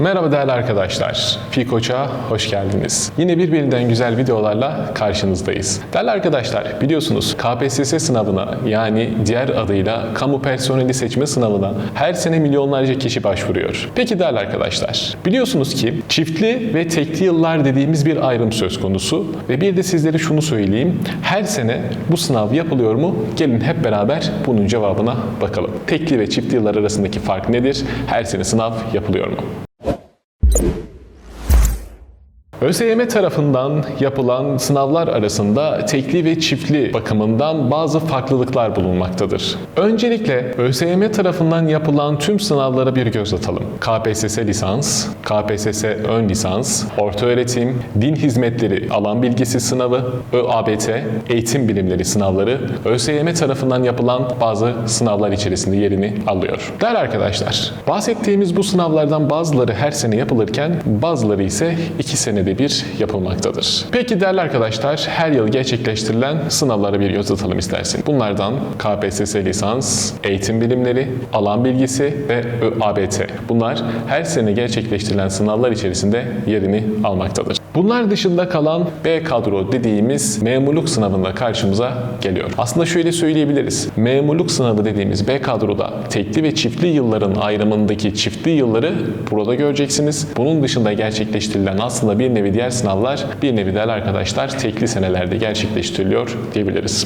Merhaba değerli arkadaşlar. Fikoç'a hoş geldiniz. Yine birbirinden güzel videolarla karşınızdayız. Değerli arkadaşlar biliyorsunuz KPSS sınavına yani diğer adıyla kamu personeli seçme sınavına her sene milyonlarca kişi başvuruyor. Peki değerli arkadaşlar biliyorsunuz ki çiftli ve tekli yıllar dediğimiz bir ayrım söz konusu ve bir de sizlere şunu söyleyeyim. Her sene bu sınav yapılıyor mu? Gelin hep beraber bunun cevabına bakalım. Tekli ve çiftli yıllar arasındaki fark nedir? Her sene sınav yapılıyor mu? ÖSYM tarafından yapılan sınavlar arasında tekli ve çiftli bakımından bazı farklılıklar bulunmaktadır. Öncelikle ÖSYM tarafından yapılan tüm sınavlara bir göz atalım. KPSS lisans, KPSS ön lisans, ortaöğretim, din hizmetleri alan bilgisi sınavı, ÖABT, eğitim bilimleri sınavları ÖSYM tarafından yapılan bazı sınavlar içerisinde yerini alıyor. Değerli arkadaşlar, bahsettiğimiz bu sınavlardan bazıları her sene yapılırken bazıları ise iki senede bir yapılmaktadır. Peki değerli arkadaşlar, her yıl gerçekleştirilen sınavlara bir göz atalım istersin. Bunlardan KPSS lisans, eğitim bilimleri, alan bilgisi ve ÖABT. Bunlar her sene gerçekleştirilen sınavlar içerisinde yerini almaktadır. Bunlar dışında kalan B kadro dediğimiz memurluk sınavında karşımıza geliyor. Aslında şöyle söyleyebiliriz. Memurluk sınavı dediğimiz B kadroda tekli ve çiftli yılların ayrımındaki çiftli yılları burada göreceksiniz. Bunun dışında gerçekleştirilen aslında bir nevi diğer sınavlar bir nevi değerli arkadaşlar tekli senelerde gerçekleştiriliyor diyebiliriz.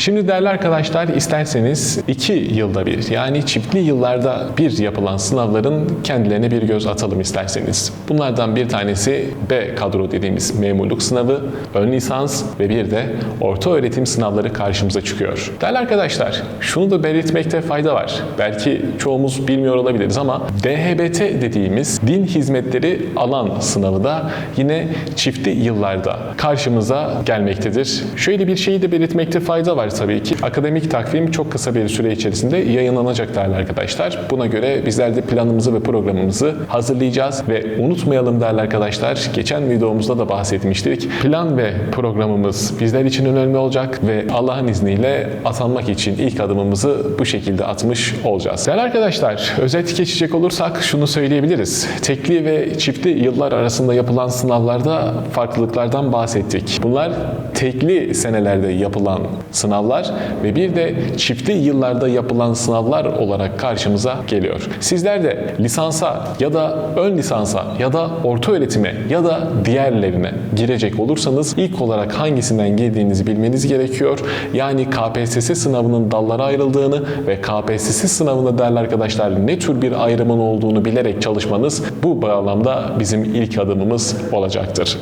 Şimdi değerli arkadaşlar isterseniz iki yılda bir yani çiftli yıllarda bir yapılan sınavların kendilerine bir göz atalım isterseniz. Bunlardan bir tanesi B kadro dediğimiz memurluk sınavı, ön lisans ve bir de orta öğretim sınavları karşımıza çıkıyor. Değerli arkadaşlar şunu da belirtmekte fayda var. Belki çoğumuz bilmiyor olabiliriz ama DHBT dediğimiz din hizmetleri alan sınavı da yine çiftli yıllarda karşımıza gelmektedir. Şöyle bir şeyi de belirtmekte fayda var tabii ki. Akademik takvim çok kısa bir süre içerisinde yayınlanacak değerli arkadaşlar. Buna göre bizler de planımızı ve programımızı hazırlayacağız ve unutmayalım değerli arkadaşlar. Geçen videomuzda da bahsetmiştik. Plan ve programımız bizler için önemli olacak ve Allah'ın izniyle atanmak için ilk adımımızı bu şekilde atmış olacağız. Değerli arkadaşlar, özet geçecek olursak şunu söyleyebiliriz. Tekli ve çiftli yıllar arasında yapılan sınavlarda farklılıklardan bahsettik. Bunlar tekli senelerde yapılan sınavlar ve bir de çiftli yıllarda yapılan sınavlar olarak karşımıza geliyor. Sizler de lisansa ya da ön lisansa ya da orta öğretime ya da diğerlerine girecek olursanız ilk olarak hangisinden girdiğinizi bilmeniz gerekiyor. Yani KPSS sınavının dallara ayrıldığını ve KPSS sınavında değerli arkadaşlar ne tür bir ayrımın olduğunu bilerek çalışmanız bu bağlamda bizim ilk adımımız olacaktır.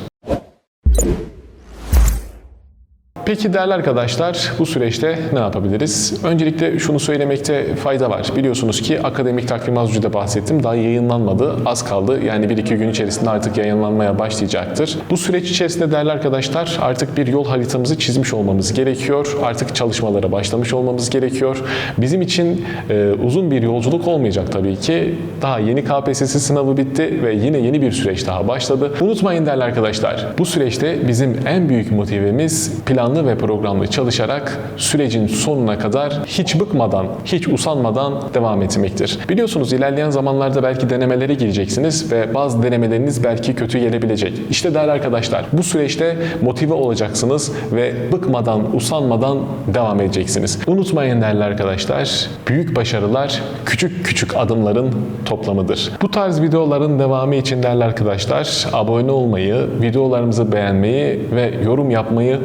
Peki değerli arkadaşlar bu süreçte ne yapabiliriz? Öncelikle şunu söylemekte fayda var. Biliyorsunuz ki akademik takvim az önce de bahsettim. Daha yayınlanmadı. Az kaldı. Yani 1-2 gün içerisinde artık yayınlanmaya başlayacaktır. Bu süreç içerisinde değerli arkadaşlar artık bir yol haritamızı çizmiş olmamız gerekiyor. Artık çalışmalara başlamış olmamız gerekiyor. Bizim için e, uzun bir yolculuk olmayacak tabii ki. Daha yeni KPSS sınavı bitti ve yine yeni bir süreç daha başladı. Unutmayın değerli arkadaşlar. Bu süreçte bizim en büyük motivemiz planlı ve programlı çalışarak sürecin sonuna kadar hiç bıkmadan, hiç usanmadan devam etmektir. Biliyorsunuz ilerleyen zamanlarda belki denemelere gireceksiniz ve bazı denemeleriniz belki kötü gelebilecek. İşte değerli arkadaşlar bu süreçte motive olacaksınız ve bıkmadan, usanmadan devam edeceksiniz. Unutmayın değerli arkadaşlar, büyük başarılar küçük küçük adımların toplamıdır. Bu tarz videoların devamı için değerli arkadaşlar abone olmayı, videolarımızı beğenmeyi ve yorum yapmayı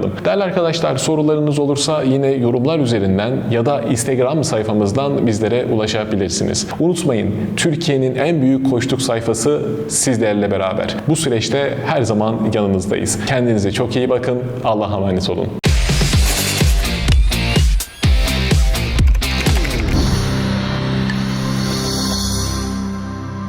unutmayalım. Değerli arkadaşlar sorularınız olursa yine yorumlar üzerinden ya da Instagram sayfamızdan bizlere ulaşabilirsiniz. Unutmayın Türkiye'nin en büyük koştuk sayfası sizlerle beraber. Bu süreçte her zaman yanınızdayız. Kendinize çok iyi bakın. Allah'a emanet olun.